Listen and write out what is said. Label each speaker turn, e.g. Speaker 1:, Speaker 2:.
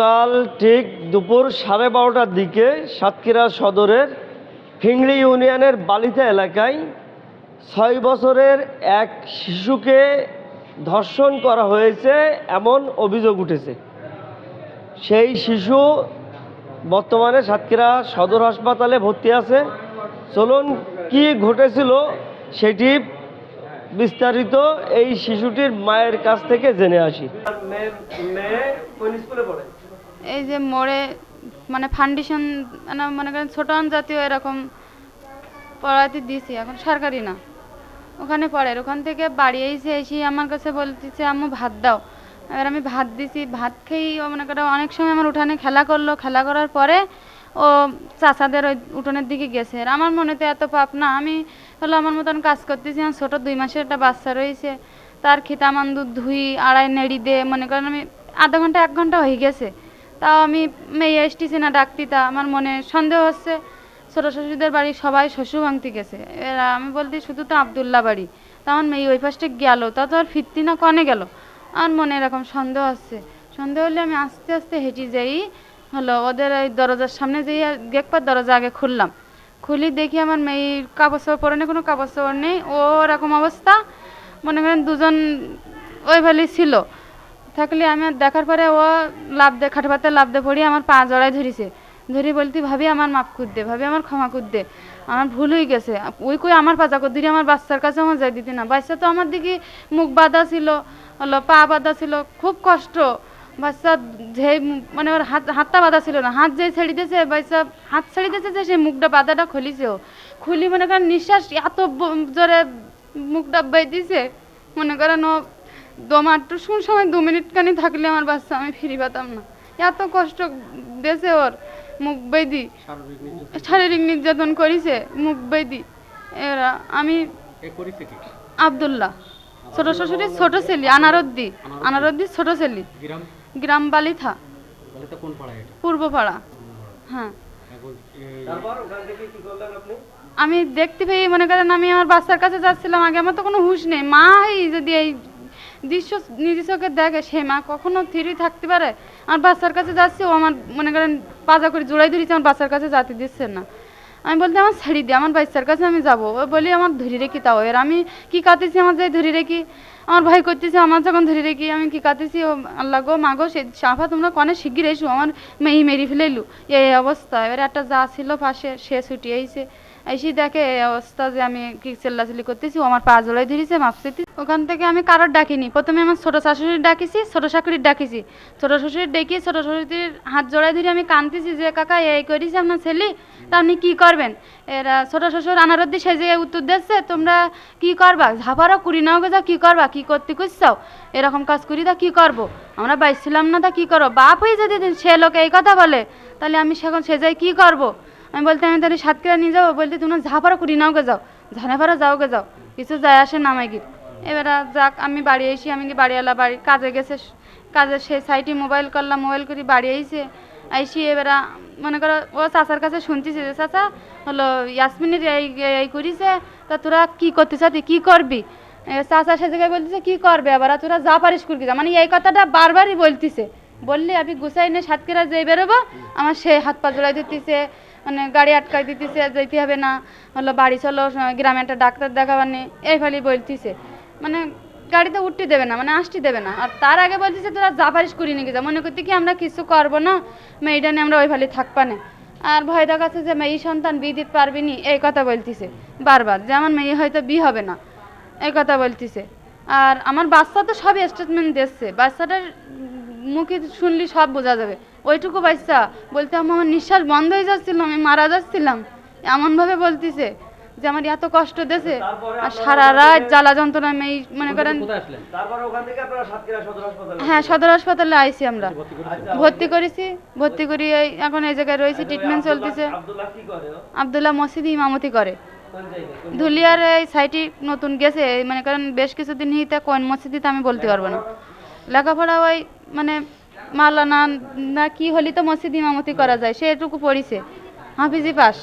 Speaker 1: কাল ঠিক দুপুর সাড়ে বারোটার দিকে সাতক্ষীরা সদরের হিংড়ি ইউনিয়নের বালিতা এলাকায় ছয় বছরের এক শিশুকে ধর্ষণ করা হয়েছে এমন অভিযোগ উঠেছে। সেই শিশু বর্তমানে সাতক্ষীরা সদর হাসপাতালে ভর্তি আছে। চলুন কি ঘটেছিল সেটি বিস্তারিত এই শিশুটির মায়ের কাছ থেকে জেনে আসি। মেয়ে কোন স্কুলে পড়ে?
Speaker 2: এই যে মোড়ে মানে ফাউন্ডেশন মানে মনে করেন ছোটন জাতীয় এরকম পড়াতে দিছি, এখন সরকারি না। ওখানে পড়ে ওখান থেকে বাড়ি এসে এসে আমার কাছে বলতেছে, আম্মু, ভাত দাও। এবার আমি ভাত দিছি, ভাত খেয়েই মনে করো অনেক সময় আমার উঠানে খেলা করল। খেলা করার পরে ও চাচাদের ওই উঠোনের দিকে গেছে। আর আমার মনেতে এত পাপ না, আমি হলো আমার মতন কাজ করতেছি, আমার ছোটো দুই মাসের একটা বাচ্চা রয়েছে। তার খিতামান দুধ ধুই, আড়াই নেড়ি দে, মনে করেন আমি আধা ঘণ্টা, এক ঘণ্টা হয়ে গেছে। তাও আমি মেয়ে এসতেছি না ডাকতি তা, আমার মনে সন্দেহ হচ্ছে, ছোটো শ্বশুরদের বাড়ি সবাই শ্বশুর ভাঙতে গেছে। এরা, আমি বলতে শুধু তো আবদুল্লাহ বাড়ি, তা আমার মেয়ে ওই পাশে গেল, তা তো আর ফিরতি না কনে গেল। আমার মনে এরকম সন্দেহ আছে সন্দেহ হলে আমি আস্তে আস্তে হেঁটে যাই, হলো ওদের ওই দরজার সামনে যেই দেখবার দরজা আগে খুললাম। খুলি দেখি আমার মেয়ের কাপড় চাপড় পরে নেই, কোনো কাপড় চাপড় নেই ও এরকম অবস্থা। মনে করেন দুজন ওই ছিল। থাকলে আমি দেখার পরে ও লাভ দে, খাটে পাতে লাভ দে পড়ি, আমার পা জড়াই ধরিছে। ধরি বলতি, ভাবি, আমার মাপ দে, ভাবি, আমার ক্ষমা দে, আমার ভুল হয়ে গেছে। ওই কই আমার পাজা কর আমার বাচ্চার কাছে আমার যাই দিতি না। বাচ্চা তো আমার দিকে মুখ বাঁধা ছিল হলো পা বাঁধা ছিল, খুব কষ্ট। বাচ্চা যে মানে ওর হাত, হাতটা বাঁধা ছিল না। হাত যেই ছেড়ে দিয়েছে, বাচ্চা হাত ছেড়ে দিয়েছে যে সেই মুখটা বাঁধাটা খুলিছে ও। খুলি মনে করেন নিঃশ্বাস এত জোরে মুখটা বেয়ে দিছে মনে করেন ও দমাট্টু শুন সময় দু মিনিট খানি থাকলে আমার বাচ্চা আমি ফিরি পেতাম না। এত কষ্ট দেশে ওর মুখ বেদি শারীরিক নির্যাতন। করেছে মুখ বেদি এরা আমি আবদুল্লাহ ছোট শ্বশুরের ছোট ছেলে আনারদ্দি। আনারদ্দি। ছোট ছেলে।
Speaker 3: গ্রাম?
Speaker 2: গ্রাম বালিথা।
Speaker 3: বলে তো কোন পাড়া
Speaker 2: পূর্বপাড়া। হ্যাঁ। আমি দেখতে পেয়ে মনে করেন আমি আমার বাচ্চার কাছে যাচ্ছিলাম আগে আমার তো কোনো হুঁশ নেই। মা এই যদি এই দৃশ্য চোখে দেখে সে মা কখনো থিরি থাকতে পারে? আমার বাচ্চার কাছে যাচ্ছে, ও আমার, মনে করেন, পাজা করে জোড়াই ধরেছে, আমার বাচ্চার কাছে যাতে দিচ্ছে না। আমি বলতে আমার ছেড়ে দিই আমার বাচ্চার কাছে আমি যাব। ও বলি, আমার ধরে রেখি তাও এর আমি কি কাঁদতেছি, আমার যাই ধরে রেখি? আমার ভাই করতেছে, আমার যখন ধরে রেখি, আমি কি কাঁদতেছি? ও, আল্লাহ গো, মা গো, সে সাফা তোমরা কনে শিগগির এসো, আমার মেয়ে মেরি ফেলেলু এই অবস্থা। এবার একটা যা ছিল পাশে, সে ছুটি আইছে। এসে দেখে অবস্থা যে আমি কি চেল্লাচিল্লি করতেছি, ও আমার পা জড়াই ধরেছে মাপসিতে ওখান থেকে আমি কারোর ডাকিনি। প্রথমে আমার ছোটো শাশুড়ি ডাকিছি, ছোটো শাশুড়ির ডাকিছি। ছোটো শ্বশুর ডেকে ছোটো শ্বশুরির হাত জড়াই ধরে আমি কাঁদতেছি যে, কাকা, এই করিস আপনার ছেলে? তা আপনি কী করবেন? এরা ছোটো শ্বশুর আনারদ্দি সে যে উত্তর দিচ্ছে, তোমরা কি করবা? ঝাপারও কুড়ি নাও গেছা কী করবা? কী করতে করছাও এরকম কাজ করি তা কী করব? আমরা বাইছিলাম না তা কী করব? বাপ হয়ে যদি সে লোক এই কথা বলে, তাহলে আমি সেখন সে যাই কি করব? আমি বলতে, আমি তাহলে সাতক্ষীরা নিয়ে যাব? বলতে, তোমরা ঝাপারও কুড়ি নাও গে যাও। ঝানেপাড়া যাও গে যাও। কিছু যায় আসে নামাই গিয়ে। এবার যাক, আমি বাড়ি এসি আমি কি বাড়িওয়ালা বাড়ি, কাজে গেছে, কাজে সেই সাইটে মোবাইল করলাম, মোবাইল করি বাড়ি আইসে, আইসি এবার মনে করো, ও চাচার কাছে শুনতেছি যে, চাচা, হলো ইয়াসমিনের এই এই করিছে, তা তোরা কি করতে চাতি কি করবি? চাচা সে জায়গায় বলতেছে, কি করবে আবার? তোরা যা পারিস যা? মানে এই কথাটা বারবারই বলতিছে। বললে, আমি গুছাই নিয়ে সাতক্ষীরা যেই বেরোবো, আমার সে হাত পা জোড়াই দিতেছে মানে গাড়ি আটকাই দিতেছে যেতে হবে না। হলো বাড়ি চলো গ্রামে একটা ডাক্তার দেখাবানি এই ফলে বলতেছে। মানে গাড়িতে উঠতে দেবে না মানে আসতে দেবে না। আর তার আগে বলতেছে, তোরা যা পারিস করি নাকি যা। মনে করতে কি, আমরা কিছু করব না, মেয়েটা নিয়ে আমরা ওই ফালি থাকবা না আর ভয় দেখাচ্ছে যে, মেয়ে সন্তান বিয়ে দিতে পারবি নি? এই কথা বলতিছে। বারবার যে আমার মেয়ে হয়তো বিয়ে হবে না, এই কথা বলতিছে। আর আমার বাচ্চা তো সবই স্টেটমেন্ট দিচ্ছে বাচ্চাটার মুখে শুনলি সব বোঝা যাবে। ওইটুকু বাচ্চা বলতে আমার নিঃশ্বাস বন্ধ হয়ে যাচ্ছিল আমি মারা যাচ্ছিলাম। এমনভাবে বলতিছে যে আমার এত কষ্ট দেছে আর সারা রাত জ্বালা যন্ত্রণা মেয়ে মনে করেন
Speaker 3: কোথায় আসলেন?
Speaker 1: তারপর ওখান থেকে আপনারা সাতক্ষীরা সদর হাসপাতালে
Speaker 2: হ্যাঁ সদর হাসপাতালে আইছি আমরা।
Speaker 3: ভর্তি করে
Speaker 1: আচ্ছা,
Speaker 2: ভর্তি করেছি ভর্তি করি এই এখন এই জায়গায় রয়েছে ট্রিটমেন্ট চলতেছে।
Speaker 1: আব্দুল্লাহ কি করে? ও?
Speaker 2: আবদুল্লাহ মসজিদ ইমামতি করে। ধুলিয়ার এই সাইটে নতুন গেছে মানে করেন বেশ কিছুদিন হিতে কোন মসজিদে আমি বলতে পারব না। লেখাপড়া ওই মানে মাওলানা না কি হলি তো মসজিদ ইমামতি করা যায় সেটুকু পড়িছে। হাফিজি পাস।